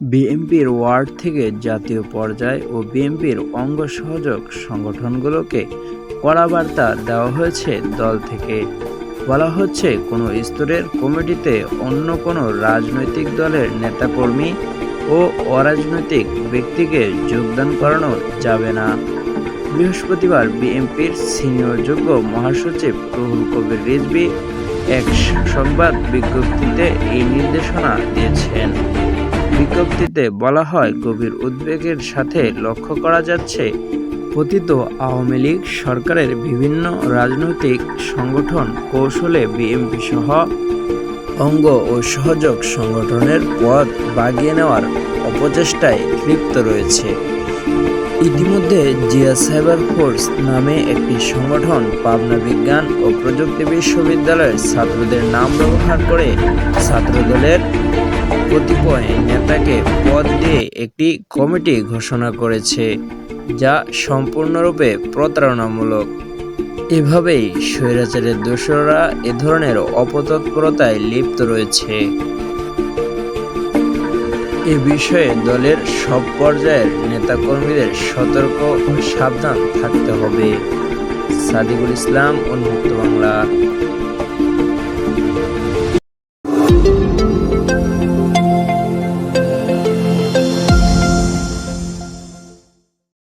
বিএনপির ওয়ার্ড থেকে জাতীয় পর্যায় ও বিএনপির অঙ্গ সহযোগ সংগঠনগুলোকে কড়া বার্তা দেওয়া হয়েছে দল থেকে। বলা হচ্ছে, কোনো স্তরের কমিটিতে অন্য কোনো রাজনৈতিক দলের নেতাকর্মী ও অরাজনৈতিক ব্যক্তিকে যোগদান করানো যাবে না। বৃহস্পতিবার বিএনপির সিনিয়র যুগ্ম মহাসচিব রুহুল কবির রিজভী এক সংবাদ বিজ্ঞপ্তিতে এই নির্দেশনা দিয়েছেন। বিজ্ঞপ্তিতে বলা হয় গভীর উদ্বেগের সাথে লক্ষ্য করা যাচ্ছে পতিত আওয়ামী লীগ সরকারের বিভিন্ন রাজনৈতিক সংগঠন কৌশলে বিএনপি সহ অঙ্গ ও সহযোগ সংগঠনের পদ বাগিয়ে নেওয়ার অপচেষ্টায় লিপ্ত রয়েছে। ইতিমধ্যে জিয়া সাইবার ফোর্স নামে একটি সংগঠন পাবনা বিজ্ঞান ও প্রযুক্তি বিশ্ববিদ্যালয়ের ছাত্রদের নাম ব্যবহার করে ছাত্রদলের কতিপয় নেতাকে পদ দিয়ে একটি কমিটি ঘোষণা করেছে, যা সম্পূর্ণরূপে প্রতারণামূলক। এভাবেই স্বৈরাচারের দোসররা এ ধরনের অপতৎপরতায় লিপ্ত রয়েছে। এ বিষয়ে দলের সব পর্যায়ের নেতাকর্মীদের সতর্ক ও সাবধান থাকতে হবে। সাদিকুল ইসলাম, উন্মুক্ত বাংলা।